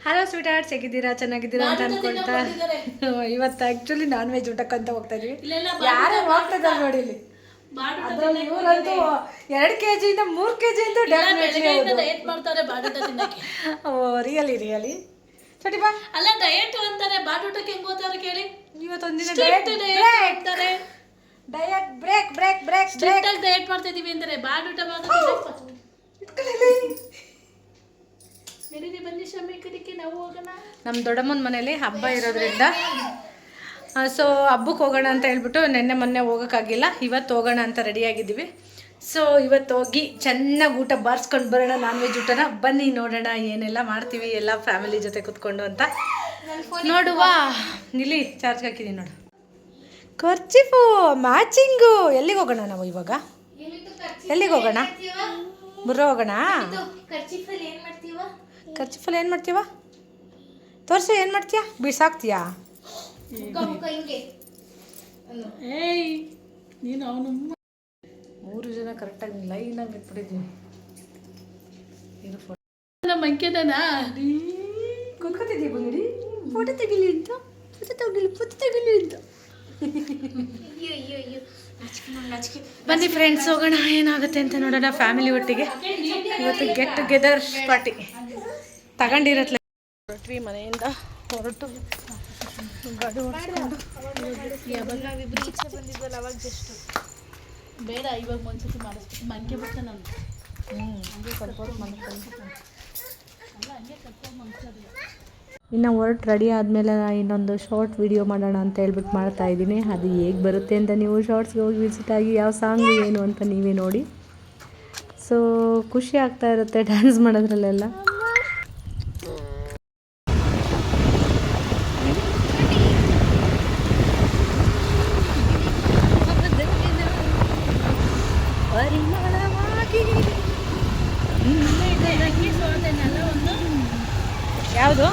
Hello sweet arts ಹೇಗಿದ್ದೀರಾ? ಚೆನ್ನಾಗಿದ್ದೀರಾ ಅಂತ ಅನ್ಕೊಳ್ತಾ? ಇವತ್ತು ಆಕ್ಚುಲಿ ನಾನ್ ವೆಜ್ ಊಟಕ್ಕಂತ ಹೋಗ್ತಾ ಇದೀವಿ. ಯಾರು ಹೋಗ್ತಾ ಇದ್ದಾರೆ ನೋಡಿ ಇಲ್ಲಿ ಅದ್ರಲ್ಲಿ ಇವರಂತೂ ಎರಡು ಕೆ ಜಿಯಿಂದ ಮೂರು ಕೆ ಜಿ ಅಂತೂ ಡೆಫಿನೆಟ್ಲಿ ಡಯಟ್ ಮಾಡ್ತಾರೆ ತಿನ್ನಕ್ಕೆ. ರಿಯಲಿ ರಿಯಲಿ ಸರಿ ಬಾ. ಅಲ್ಲ ಡಯಟ್ ಅಂತಾರೆ ಬಾಡೂಟಕ್ಕೆ ಹೆಂಗ್ ಹೋಗ್ತಾರೆ ಕೇಳಿ? ಇವತ್ತೊಂದಿನ ಡಯಟ್ ಮಾಡ್ತಾರೆ diet break break break break ಆಗಿ ಡಯಟ್ ಮಾಡ್ತಾ ಇದೀವಿ ಅಂತಾರೆ ಬಾಡೂಟ ಮಾಡೋದು ನಡೀರಿ ಬನ್ನಿ ಶಮಿ ಕಡೆಗೆ ನಾವು ಹೋಗೋಣ ನಮ್ಮ ದೊಡ್ಡಮ್ಮನ ಮನೇಲಿ ಹಬ್ಬ ಇರೋದ್ರಿಂದ. ಸೊ ಹಬ್ಬಕ್ಕೆ ಹೋಗೋಣ ಅಂತ ಹೇಳ್ಬಿಟ್ಟು ನಿನ್ನೆ ಮೊನ್ನೆ ಹೋಗೋಕ್ಕಾಗಿಲ್ಲ. ಇವತ್ತು ಹೋಗೋಣ ಅಂತ ರೆಡಿಯಾಗಿದ್ದೀವಿ ಸೊ ಇವತ್ತು ಹೋಗಿ ಚೆನ್ನಾಗಿ ಊಟ ಬಾರಿಸ್ಕೊಂಡು ಬರೋಣ ನಾನ್ ವೆಜ್ ಊಟನ. ಬನ್ನಿ ನೋಡೋಣ ಏನೆಲ್ಲ ಮಾಡ್ತೀವಿ ಎಲ್ಲ ಫ್ಯಾಮಿಲಿ ಜೊತೆ ಕುತ್ಕೊಂಡು ಅಂತ. ನೋಡುವ. ನಿಲ್ಲಿ ಚಾರ್ಜ್ ಹಾಕಿದ್ದೀನಿ ನೋಡು. ಖರ್ಚಿಫು ಮ್ಯಾಚಿಂಗು ಎಲ್ಲಿಗೆ ಹೋಗೋಣ ನಾವು ಇವಾಗ? ಎಲ್ಲಿಗೆ ಹೋಗೋಣ? ಬರೋ ಹೋಗೋಣ? ಖರ್ಚಿಫಲ್ಲಿ ಏನು ಮಾಡ್ತೀವ ತೋರಿಸು ಏನು ಮಾಡ್ತೀಯಾ? ಬಿಸಾಕ್ತೀಯಾ? ಏಯ್ ನೀನು ಅವನು ಮೂರು ಜನ ಕರೆಕ್ಟಾಗಿ ಲೈನಾಗಿ ಬಿಟ್ಬಿಟ್ಟಿದ್ದೀನಿ ಫೋಟೋ ನಮ್ಮ ಅಂಕೆದನ ಕೂತ್ಕೊತಿದ್ದೀವಿ ಬಂದಿರಿ ಫೋಟೋ ತೆಗಿಲಿ ಅಂತ? ಫೋಟೋ ತೆಗಿಲಿ ಫೋಟೋ ತೆಗಿಲಿ ಅಂತ? ಬನ್ನಿ ಫ್ರೆಂಡ್ಸ್ ಹೋಗೋಣ. ಏನಾಗುತ್ತೆ ಅಂತ ನೋಡೋಣ ಫ್ಯಾಮಿಲಿ ಒಟ್ಟಿಗೆ. ಇವತ್ತು ಗೆಟ್ ಟುಗೆದರ್ ಪಾರ್ಟಿ ತಗೊಂಡಿರತ್ಲೆ. ಹೊರಟ್ವಿ ಮನೆಯಿಂದ. ಹೊರಟು. ಗಾಡಿ ಓಡಿಸ್ಕೊಂಡು ಬೇಡ ಇವಾಗ ಒಂದ್ಸತಿ ಮಾಡಿಸ್ಬೇಕು ಮಂಕೆ ಬಿಡ್ತಾನೆ ನಾನು. ಹ್ಞೂ ಸ್ವಲ್ಪ ಹೊತ್ತು ಮಲ್ಕೊಂಡು ಅಲ್ಲ ಹಂಗೆ ಕರ್ಕೊಂಡು ಇನ್ನು ಹೊರಟು ರೆಡಿ ಆದಮೇಲೆ ಇನ್ನೊಂದು ಶಾರ್ಟ್ ವಿಡಿಯೋ ಮಾಡೋಣ ಅಂತ ಹೇಳ್ಬಿಟ್ಟು ಮಾಡ್ತಾ ಇದ್ದೀನಿ. ಅದು ಹೇಗೆ ಬರುತ್ತೆ ಅಂತ ನೀವು ಶಾರ್ಟ್ಸ್ಗೆ ಹೋಗಿ ವಿಸಿಟ್ ಆಗಿ ಯಾವ ಸಾಂಗು ಏನು ಅಂತ ನೀವೇ ನೋಡಿ. ಸೊ ಖುಷಿ ಆಗ್ತಾ ಇರುತ್ತೆ ಡ್ಯಾನ್ಸ್ ಮಾಡೋದ್ರಲ್ಲೆಲ್ಲ. ಯಾವುದು?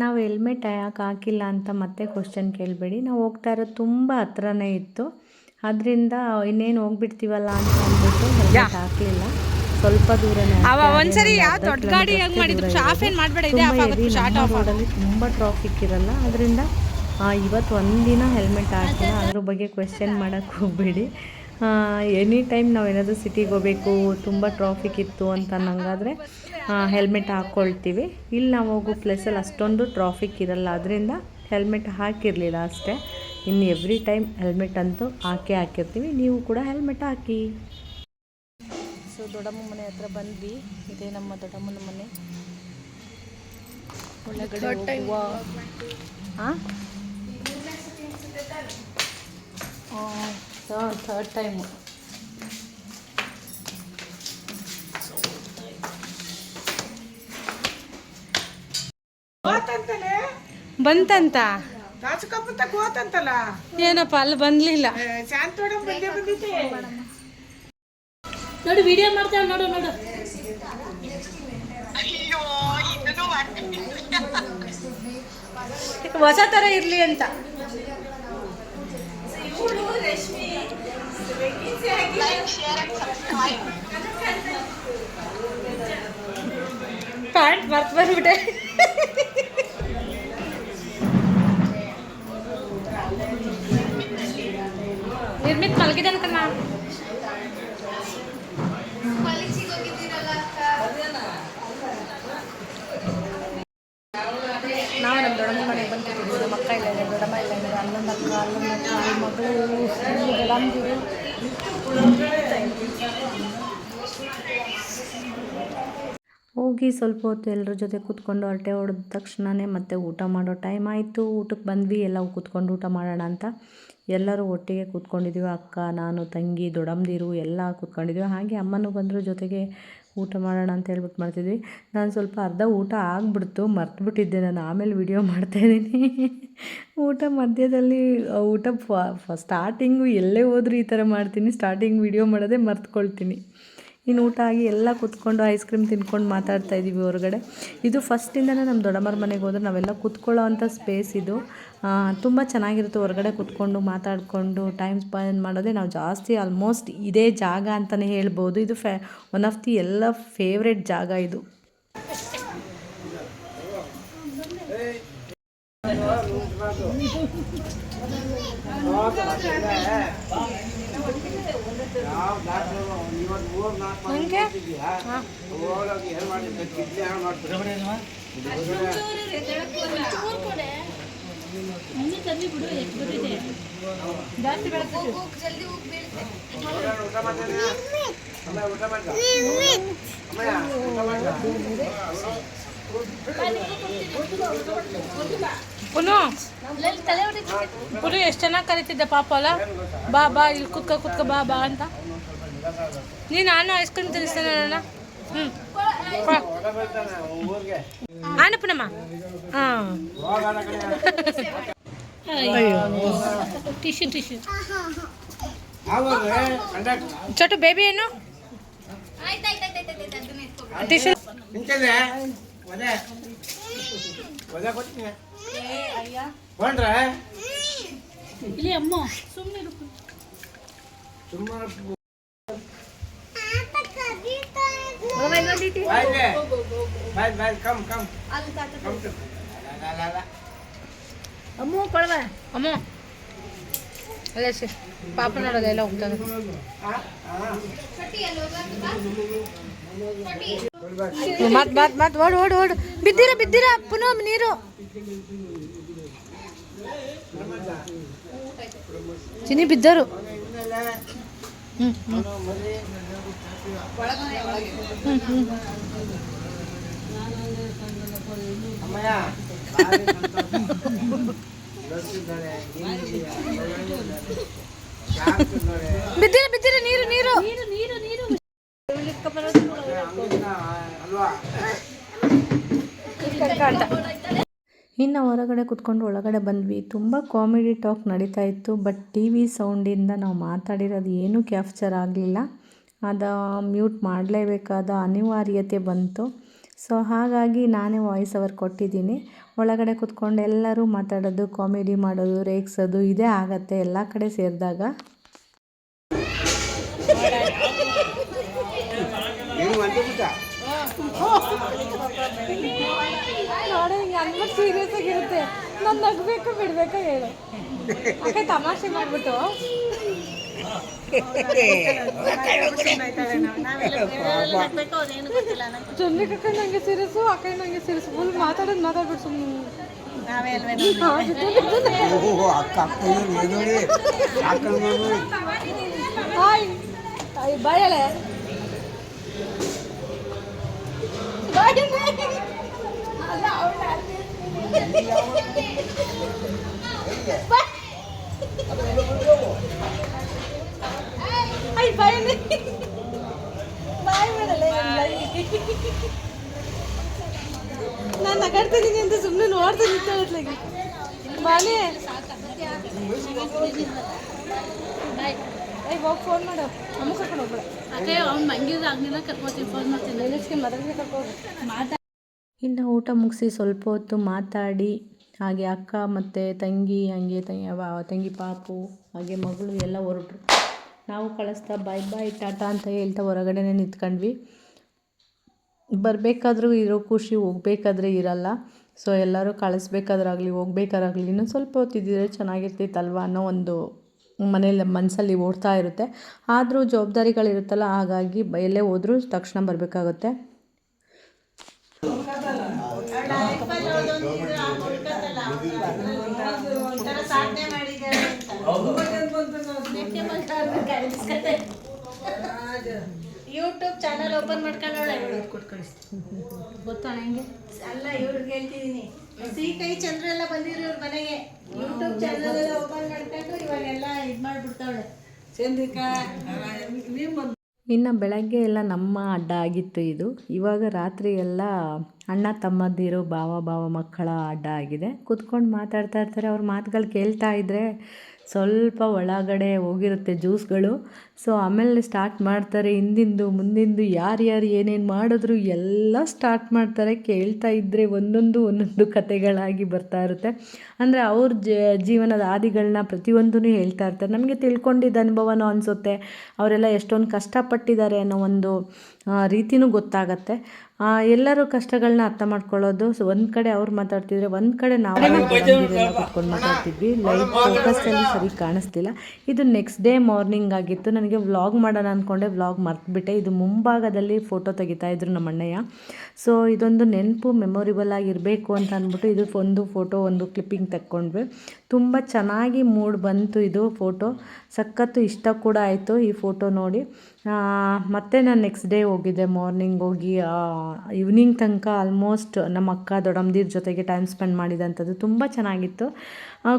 ನಾವು ಹೆಲ್ಮೆಟ್ ಯಾಕೆ ಹಾಕಿಲ್ಲ ಅಂತ ಮತ್ತೆ ಕ್ವಶನ್ ಕೇಳಬೇಡಿ. ನಾವು ಹೋಗ್ತಾ ಇರೋದು ತುಂಬ ಹತ್ರನೇ ಇತ್ತು. ಅದರಿಂದ ಇನ್ನೇನು ಹೋಗ್ಬಿಡ್ತೀವಲ್ಲ ಅಂತ ಅಂದ್ಬಿಟ್ಟು ಹೆಲ್ಮೆಟ್ ಹಾಕಲಿಲ್ಲ. ಸ್ವಲ್ಪ ದೂರನೇ ಒಂದ್ಸರಿ ಯಾವ ದೊಡ್ಡ ಗಾಡಿ ಹೆಂಗ್ ಮಾಡಿದ್ರು? ಏನ್ ಮಾಡ್ಬೇಡ ಇದೆ ರೋಡಲ್ಲಿ ತುಂಬ ಟ್ರಾಫಿಕ್ ಇರಲ್ಲ. ಅದರಿಂದ ಇವತ್ತು ಒಂದಿನ ಹೆಲ್ಮೆಟ್ ಹಾಕಿಲ್ಲ ಅದ್ರ ಬಗ್ಗೆ ಕ್ವೆಶನ್ ಮಾಡೋಕ್ಕೆ ಹೋಗಬೇಡಿ. ಎನಿ ಟೈಮ್ ನಾವು ಏನಾದರೂ ಸಿಟಿಗೆ ಹೋಗಬೇಕು ತುಂಬ ಟ್ರಾಫಿಕ್ ಇತ್ತು ಅಂತ ಅನ್ನಂಗಾದ್ರೆ ಹೆಲ್ಮೆಟ್ ಹಾಕ್ಕೊಳ್ತೀವಿ ಇಲ್ಲಿ ನಾವು ಹೋಗೋ ಪ್ಲೇಸಲ್ಲಿ ಅಷ್ಟೊಂದು ಟ್ರಾಫಿಕ್ ಇರಲ್ಲ ಅದರಿಂದ ಹೆಲ್ಮೆಟ್ ಹಾಕಿರಲಿಲ್ಲ ಅಷ್ಟೇ. ಇನ್ನು ಎವ್ರಿ ಟೈಮ್ ಹೆಲ್ಮೆಟ್ ಅಂತೂ ಹಾಕೇ ಹಾಕಿರ್ತೀವಿ. ನೀವು ಕೂಡ ಹೆಲ್ಮೆಟ್ ಹಾಕಿ. ಸೊ ದೊಡ್ಡಮ್ಮ ಮನೆ ಹತ್ರ ಬಂದ್ವಿ. ಇದೇ ನಮ್ಮ ದೊಡ್ಡಮ್ಮನ ಮನೆ. ಒಳಗಡೆ ಹೋಗುವ. ಹಾಂ ಥರ್ಡ್ ಟೈಮು ಬಂತಂತ? ಏನಪ್ಪ ಅಲ್ಲಿ ಬಂದ್ಲಿಲ್ಲ. ನೋಡು ವಿಡಿಯೋ ಮಾಡ್ತೇವೆ ನೋಡು ನೋಡು. ಹೊಸ ತರ ಇರ್ಲಿ ಅಂತ. ಪ್ಯಾಂಟ್ ಮರ್ತು ಬಂದ್ಬಿಟ್ಟೆ ನಿರ್ಮಿತ್ ಮಲಗಿದೆ ಅನ್ಕಣ್ಣ ನಾವು ನಮ್ಮ ದೊಡ್ಡಮ್ಮ ಮನೆಗೆ ಬಂದ್ಕೊಟ್ಟಿದ್ದೀವಿ ನಮ್ಮ ಅಕ್ಕ ಇಲ್ಲ ಇದೆ ದೊಡ್ಡಮ್ಮ ಇಲ್ಲ ಇದೆ ಅಲ್ಲೊಂದು ಅಕ್ಕ ಅಲ್ಲೊಂದು ಅಕ್ಕ ಅವ್ರ ಮಗಳು ಇಲ್ಲಿ ದೊಡ್ಡಮ್ಮದಿರು ಹೋಗಿ ಸ್ವಲ್ಪ ಹೊತ್ತು ಎಲ್ಲರ ಜೊತೆ ಕೂತ್ಕೊಂಡು ಹೊರಟೆ ಹೊಡೆದ ತಕ್ಷಣವೇ ಮತ್ತೆ ಊಟ ಮಾಡೋ ಟೈಮ್ ಆಯಿತು. ಊಟಕ್ಕೆ ಬಂದ್ವಿ ಎಲ್ಲ ಕೂತ್ಕೊಂಡು ಊಟ ಮಾಡೋಣ ಅಂತ. ಎಲ್ಲರೂ ಒಟ್ಟಿಗೆ ಕೂತ್ಕೊಂಡಿದ್ದೀವಿ ಅಕ್ಕ, ನಾನು, ತಂಗಿ ದೊಡ್ಡಮ್ಮದಿರು ಎಲ್ಲ ಕೂತ್ಕೊಂಡಿದ್ದೀವಿ ಹಾಗೆ ಅಮ್ಮನೂ ಬಂದರು ಜೊತೆಗೆ ಊಟ ಮಾಡೋಣ ಅಂತ ಹೇಳ್ಬಿಟ್ಟು ಮಾಡ್ತಿದ್ವಿ. ನಾನು ಸ್ವಲ್ಪ ಅರ್ಧ ಊಟ ಆಗಿಬಿಡ್ತು, ಮರ್ತುಬಿಟ್ಟಿದ್ದೆ ನಾನು. ಆಮೇಲೆ ವಿಡಿಯೋ ಮಾಡ್ತಾಯಿದ್ದೀನಿ ಊಟ ಮಧ್ಯದಲ್ಲಿ ಊಟ ಫ ಸ್ಟಾರ್ಟಿಂಗು ಎಲ್ಲೇ ಹೋದ್ರೂ ಈ ಥರ ಮಾಡ್ತೀನಿ. ಸ್ಟಾರ್ಟಿಂಗ್ ವಿಡಿಯೋ ಮಾಡೋದೇ ಮರ್ತ್ಕೊಳ್ತೀನಿ. ಇನ್ನು ಊಟ ಆಗಿ ಎಲ್ಲ ಕೂತ್ಕೊಂಡು ಐಸ್ ಕ್ರೀಮ್ ತಿನ್ಕೊಂಡು ಮಾತಾಡ್ತಾ ಇದ್ದೀವಿ ಹೊರಗಡೆ. ಇದು ಫಸ್ಟಿಂದನೇ ನಮ್ಮ ದೊಡ್ಡಮ್ಮರ ಮನೆಗೆ ಹೋದ್ರೆ ನಾವೆಲ್ಲ ಕೂತ್ಕೊಳ್ಳೋ ಅಂಥ ಸ್ಪೇಸ್ ಇದು ತುಂಬ ಚೆನ್ನಾಗಿರುತ್ತೆ ಹೊರಗಡೆ ಕೂತ್ಕೊಂಡು ಮಾತಾಡಿಕೊಂಡು ಟೈಮ್ ಸ್ಪೆಂಡ್ ಮಾಡೋದೇ. ನಾವು ಜಾಸ್ತಿ ಆಲ್ಮೋಸ್ಟ್ ಇದೇ ಜಾಗ ಅಂತಲೇ ಹೇಳ್ಬೋದು. ಇದು ಫೆ ಒನ್ ಆಫ್ ದಿ ಎಲ್ಲ ಫೇವ್ರೆಟ್ ಜಾಗ ಇದು. ನನಗೆ ಮುಂದೆ ತಂದು ಬಿಡು ಎಷ್ಟು ಬಂದಿದೆ ಜಾಸ್ತಿ ಬೆಳೆಸ್ತೀವಿ ಪುನು. ಪುನು, ಎಷ್ಟು ಚೆನ್ನಾಗಿ ಕರಿತಿದ್ದೆ ಪಾಪ ಅಲ್ಲ? ಬಾ ಬಾ, ಇಲ್ಲಿ ಕುತ್ಕ ಕುತ್ಕ, ಬಾ ಬಾ ಅಂತ. ನೀನು ನಾನು ಐಸ್ ಕ್ರೀಮ್ ತಿನ್ನಿಸ್ತೇನೆ ಅಣ್ಣ. ಹ್ಞೂ ಆನ ಪುನಮ್ಮ. ಹಾಂ. Tissue tissue. ಚೋಟು ಬೇಬಿ ಏನು? ಟಿಶ್ಯೂ. ನಿಂತದೆ ಒದೆ ಒದೆ ಕೊಡ್ತೀನಿ ಕೊಂಡ್ರೆ ಇಲ್ಲಿ ಅಮ್ಮ ಸುಮ್ಮನೆ ಸುಮ್ಮನೆ ಬಾಯ್ಲೆ bye bye come come come to ಲ ಲ ಲ ಅಮ್ಮ ಕೊಳವ ಅಮ್ಮ ಅಲ್ಲ ಸಿ ಪಾಪ ನೋಡೋದು ಎಲ್ಲ ಹೋಗ್ತದೆ ಮತ್ ಮತ್ ಮತ್ ಓಡ್ ಓಡ್ ಓಡ್ ಬಿದ್ದೀರ ಬಿದ್ದೀರ ಪುನಃ ನೀರು ಚಿನಿ ಬಿದ್ದರು. ದೊಡ್ಡಿದ್ದಾರೆ ಬಿದ್ದೀರ ಬಿದ್ದೀರ ನೀರು ನೀರು. ನೀರು ನೀರು ನೀರು ಅಲ್ವಾ ಇನ್ನು ಹೊರಗಡೆ ಕುತ್ಕೊಂಡು ಒಳಗಡೆ ಬಂದ್ವಿ. ತುಂಬ ಕಾಮಿಡಿ ಟಾಕ್ ನಡೀತಾ ಇತ್ತು. ಬಟ್ ಟಿ ವಿ ಸೌಂಡಿಂದ ನಾವು ಮಾತಾಡಿರೋದು ಏನೂ ಕ್ಯಾಪ್ಚರ್ ಆಗಲಿಲ್ಲ. ಅದು ಮ್ಯೂಟ್ ಮಾಡಲೇಬೇಕಾದ ಅನಿವಾರ್ಯತೆ ಬಂತು. ಸೊ, ಹಾಗಾಗಿ ನಾನೇ ವಾಯ್ಸ್ ಅವರ್ ಕೊಟ್ಟಿದ್ದೀನಿ. ಒಳಗಡೆ ಕುತ್ಕೊಂಡು ಎಲ್ಲರೂ ಮಾತಾಡೋದು, ಕಾಮಿಡಿ ಮಾಡೋದು, ರೇಗ್ಸೋದು, ಇದೇ ಆಗತ್ತೆ. ಎಲ್ಲ ಕಡೆ ಸೇರಿದಾಗ ಏನು ಒಂದು ಬಿಟ್ಟ ಹಿಂಗೆ ಸೀರಿಯಸ್ ಆಗಿರುತ್ತೆ. ನಾನು ನಗಬೇಕು ಬಿಡ್ಬೇಕು ಹೇಳು. ಅಕ್ಕ ತಮಾಷೆ ಮಾಡ್ಬಿಟ್ಟು. ಚುನ್ನಿ ಕಕ್ಕ ನಂಗೆ ಸೀರಿಯಸ್ಸು ಅಕ್ಕ ನಂಗೆ ಸೀರಿಯಸ್ ಫುಲ್ ಮಾತಾಡೋದು ಮಾತಾಡ್ಬಿಟ್ಟು ಸುಮ್ಮನೆ ಓಹೋ ಅಕ್ಕ ಅಕ್ಕ ನೋಡಿ ಅಕ್ಕನ ನೋಡಿ ಹಾಯ್ ತಾಯಿ ಬಾಯಳೆ ಅಯ್ಯ ಬಾಯಲೆ ಬಾಯ್ ಮಾಡಲೆ ನಾನು ನಗಾಡ್ತಿದ್ದೀನಿ ಅಂತ ಸುಮ್ಮನೆ ನೋಡ್ತಾ ನಿಂತ್ಕೊಳ್ಳತ್ಲಾಗಿ ಬಾನೆ ಏಯ್ ಹೋಗಿ ಫೋನ್ ಮಾಡು ಅಮ್ಮ ಕರ್ಕೊಂಡು ಹೋಗ್ಬೇಡ ಅದೇ ಅವ್ನು ಮಂಗಿದ್ರೆ ಆಗ್ಲಿಲ್ಲ ಕರ್ಕೋತೀನಿ ಫೋನ್ ಮಾಡ್ತೀನಿ ಲೇಡಿಸ್ಗೆ ಮದುವೆಗೆ ಕರ್ಕೊಂಡು ಮಾತಾ ಇನ್ನು ಊಟ ಮುಗಿಸಿ ಸ್ವಲ್ಪ ಹೊತ್ತು ಮಾತಾಡಿ, ಹಾಗೆ ಅಕ್ಕ ಮತ್ತು ತಂಗಿ, ಹಾಗೆ ತಂಗಿ ಪಾಪು, ಹಾಗೆ ಮಗಳು ಎಲ್ಲ ಹೊರಟ್ರು. ನಾವು ಕಳಿಸ್ತಾ ಬಾಯ್ ಬಾಯ್ ಟಾಟಾ ಅಂತ ಹೇಳ್ತಾ ಹೊರಗಡೆನೇ ನಿಂತ್ಕೊಂಡ್ವಿ. ಬರಬೇಕಾದ್ರೂ ಇರೋ ಖುಷಿ ಹೋಗ್ಬೇಕಾದ್ರೆ ಇರಲ್ಲ. ಸೊ ಎಲ್ಲರೂ ಕಳಿಸ್ಬೇಕಾದ್ರಾಗಲಿ, ಹೋಗ್ಬೇಕಾದ್ರಾಗಲಿ ಇನ್ನೊಂದು ಸ್ವಲ್ಪ ಹೊತ್ತಿದ್ದಿದ್ರೆ ಚೆನ್ನಾಗಿರ್ತಿತ್ತಲ್ವ ಅನ್ನೋ ಒಂದು ಮನೇಲಿ ಮನಸ್ಸಲ್ಲಿ ಓಡ್ತಾ ಇರುತ್ತೆ. ಆದರೂ ಜವಾಬ್ದಾರಿಗಳಿರುತ್ತಲ್ಲ, ಹಾಗಾಗಿ ಎಲ್ಲೇ ಹೋದರೂ ತಕ್ಷಣ ಬರಬೇಕಾಗುತ್ತೆ. ಯೂಟ್ಯೂಬ್ ಚಾನಲ್ ಓಪನ್ ಮಾಡ್ಕೊಂಡವಳೆ. ಗೊತ್ತಾ ಹೆಂಗೆ? ಅಲ್ಲ ಇವ್ರಿಗೆ ಹೇಳ್ತಿದ್ದೀನಿ ಸಿ ಕೈ ಚಂದ್ರ ಎಲ್ಲ ಬಂದಿದ್ರು ಇವ್ರ ಮನೆಗೆ. ಯೂಟ್ಯೂಬ್ ಚಾನಲ್ ಎಲ್ಲ ಓಪನ್ ಮಾಡ್ಕೊಂಡು ಇವಾಗೆಲ್ಲ ಇದು ಮಾಡ್ಬಿಡ್ತಾವಳೆ. ಚಂದ್ರಿಕಾ ಇನ್ನು ಬೆಳಗ್ಗೆ ಎಲ್ಲ ನಮ್ಮ ಅಡ್ಡ ಆಗಿತ್ತು ಇದು. ಇವಾಗ ರಾತ್ರಿ ಎಲ್ಲ ಅಣ್ಣ ತಮ್ಮಂದಿರು ಭಾವ ಭಾವ ಮಕ್ಕಳ ಅಡ್ಡ ಆಗಿದೆ. ಕೂತ್ಕೊಂಡು ಮಾತಾಡ್ತಾ ಇರ್ತಾರೆ, ಅವ್ರ ಮಾತುಗಳು ಕೇಳ್ತಾ ಇದ್ದರೆ ಸ್ವಲ್ಪ ಒಳಗಡೆ ಹೋಗಿರುತ್ತೆ ಜ್ಯೂಸ್ಗಳು. ಸೊ ಆಮೇಲೆ ಸ್ಟಾರ್ಟ್ ಮಾಡ್ತಾರೆ ಹಿಂದಿಂದು, ಮುಂದಿಂದು ಯಾರ್ಯಾರು ಏನೇನು ಮಾಡಿದ್ರು ಎಲ್ಲ ಸ್ಟಾರ್ಟ್ ಮಾಡ್ತಾರೆ, ಕೇಳ್ತಾ ಇದ್ದರೆ ಒಂದೊಂದು ಒಂದೊಂದು ಕತೆಗಳಾಗಿ ಬರ್ತಾ ಇರುತ್ತೆ. ಅಂದರೆ ಅವ್ರ ಜೀವನದ ಆದಿಗಳನ್ನ ಪ್ರತಿಯೊಂದೂ ಹೇಳ್ತಾ ಇರ್ತಾರೆ. ನಮಗೆ ತಿಳ್ಕೊಂಡಿದ್ದ ಅನುಭವನೂ ಅನಿಸುತ್ತೆ. ಅವರೆಲ್ಲ ಎಷ್ಟೊಂದು ಕಷ್ಟಪಟ್ಟಿದ್ದಾರೆ ಅನ್ನೋ ಒಂದು ರೀತಿನೂ ಗೊತ್ತಾಗತ್ತೆ. ಎಲ್ಲರೂ ಕಷ್ಟಗಳನ್ನ ಅರ್ಥ ಮಾಡ್ಕೊಳ್ಳೋದು. ಸೊ ಒಂದು ಕಡೆ ಅವ್ರು ಮಾತಾಡ್ತಿದ್ರೆ ಒಂದು ಕಡೆ ನಾವು ಕುತ್ಕೊಂಡು ಮಾತಾಡ್ತಿದ್ವಿ. ಫೋಕಸ್ ಫೋಕಸಲ್ಲಿ ಸರಿ ಕಾಣಿಸ್ತಿಲ್ಲ. ಇದು ನೆಕ್ಸ್ಟ್ ಡೇ ಮಾರ್ನಿಂಗ್ ಆಗಿತ್ತು. ನನಗೆ ವ್ಲಾಗ್ ಮಾಡೋಣ ಅಂದ್ಕೊಂಡೆ ವ್ಲಾಗ್ ಮರ್ತುಬಿಟ್ಟೆ. ಇದು ಮುಂಭಾಗದಲ್ಲಿ ಫೋಟೋ ತೆಗಿತಾ ಇದ್ರು ನಮ್ಮ ಅಣ್ಣಯ್ಯ ಸೊ ಇದೊಂದು ನೆನಪು ಮೆಮೊರಿಬಲ್ ಆಗಿರಬೇಕು ಅಂತ ಅಂದ್ಬಿಟ್ಟು ಇದು ಒಂದು ಫೋಟೋ ಒಂದು ಕ್ಲಿಪ್ಪಿಂಗ್ ತಕ್ಕೊಂಡ್ವಿ. ತುಂಬ ಚೆನ್ನಾಗಿ ಮೂಡ್ ಬಂತು ಇದು ಫೋಟೋ ಸಖತ್ತು ಇಷ್ಟ ಕೂಡ ಆಯಿತು ಈ ಫೋಟೋ ನೋಡಿ. ಮತ್ತೆ ನಾನು ನೆಕ್ಸ್ಟ್ ಡೇ ಹೋಗಿದ್ದೆ. ಮಾರ್ನಿಂಗ್ ಹೋಗಿ ಈವ್ನಿಂಗ್ ತನಕ ಆಲ್ಮೋಸ್ಟ್ ನಮ್ಮ ಅಕ್ಕ, ದೊಡ್ಡಮ್ಮದಿರ ಜೊತೆಗೆ ಟೈಮ್ ಸ್ಪೆಂಡ್ ಮಾಡಿದಂಥದ್ದು ತುಂಬ ಚೆನ್ನಾಗಿತ್ತು.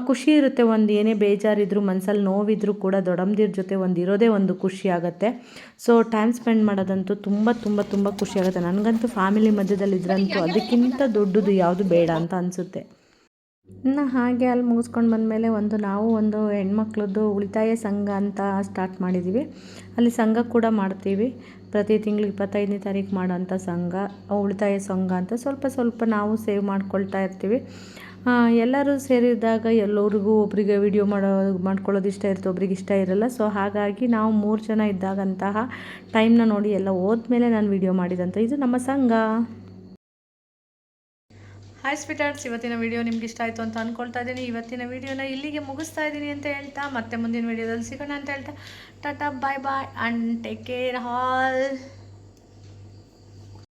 ಖುಷಿ ಇರುತ್ತೆ, ಒಂದು ಏನೇ ಬೇಜಾರಿದ್ರು ಮನಸ್ಸಲ್ಲಿ ನೋವಿದ್ರು ಕೂಡ ದೊಡ್ಡಮ್ಮದಿರ ಜೊತೆ ಒಂದು ಇರೋದೇ ಒಂದು ಖುಷಿ ಆಗುತ್ತೆ. ಸೊ ಟೈಮ್ ಸ್ಪೆಂಡ್ ಮಾಡೋದಂತೂ ತುಂಬ ತುಂಬ ತುಂಬ ಖುಷಿ ಆಗುತ್ತೆ. ನನಗಂತೂ ಫ್ಯಾಮಿಲಿ ಮಧ್ಯದಲ್ಲಿ ಇದ್ರಂತೂ ಅದಕ್ಕಿಂತ ದೊಡ್ಡದು ಯಾವುದು ಬೇಡ ಅಂತ ಅನಿಸುತ್ತೆ. ಇನ್ನು ಹಾಗೆ ಅಲ್ಲಿ ಮುಗಿಸ್ಕೊಂಡು ಬಂದಮೇಲೆ ಒಂದು ನಾವು ಒಂದು ಹೆಣ್ಮಕ್ಳದ್ದು ಉಳಿತಾಯ ಸಂಘ ಅಂತ ಸ್ಟಾರ್ಟ್ ಮಾಡಿದ್ದೀವಿ ಅಲ್ಲಿ ಸಂಘ ಕೂಡ ಮಾಡ್ತೀವಿ. ಪ್ರತಿ ತಿಂಗಳು ಇಪ್ಪತ್ತೈದನೇ ತಾರೀಕು ಮಾಡೋಂಥ ಸಂಘ, ಉಳಿತಾಯ ಸಂಘ ಅಂತ ಸ್ವಲ್ಪ ಸ್ವಲ್ಪ ನಾವು ಸೇವ್ ಮಾಡ್ಕೊಳ್ತಾ ಇರ್ತೀವಿ. ಎಲ್ಲರೂ ಸೇರಿದಾಗ ಎಲ್ಲರಿಗೂ ಒಬ್ಬರಿಗೆ ವಿಡಿಯೋ ಮಾಡೋ, ಮಾಡ್ಕೊಳ್ಳೋದು ಇಷ್ಟ ಇರುತ್ತೆ, ಒಬ್ರಿಗೆ ಇಷ್ಟ ಇರಲ್ಲ. ಸೊ ಹಾಗಾಗಿ ನಾವು ಮೂರು ಜನ ಇದ್ದಾಗಂತಹ ಟೈಮ್ನ ನೋಡಿ ಎಲ್ಲ ಹೋದ್ಮೇಲೆ ನಾನು ವಿಡಿಯೋ ಮಾಡಿದಂಥ ಇದು ನಮ್ಮ ಸಂಘ. ಹಾಯ್ ಸ್ವೀಟರ್ಸ್ ಇವತ್ತಿನ ವಿಡಿಯೋ ನಿಮ್ಗೆ ಇಷ್ಟ ಆಯಿತು ಅಂತ ಅಂದ್ಕೊಳ್ತಾ ಇದ್ದೀನಿ. ಇವತ್ತಿನ ವಿಡಿಯೋನ ಇಲ್ಲಿಗೆ ಮುಗಿಸ್ತಾ ಇದ್ದೀನಿ ಅಂತ ಹೇಳ್ತಾ, ಮತ್ತೆ ಮುಂದಿನ ವಿಡಿಯೋದಲ್ಲಿ ಸಿಗೋಣ ಅಂತ ಹೇಳ್ತಾ. Tata bye bye and take care hall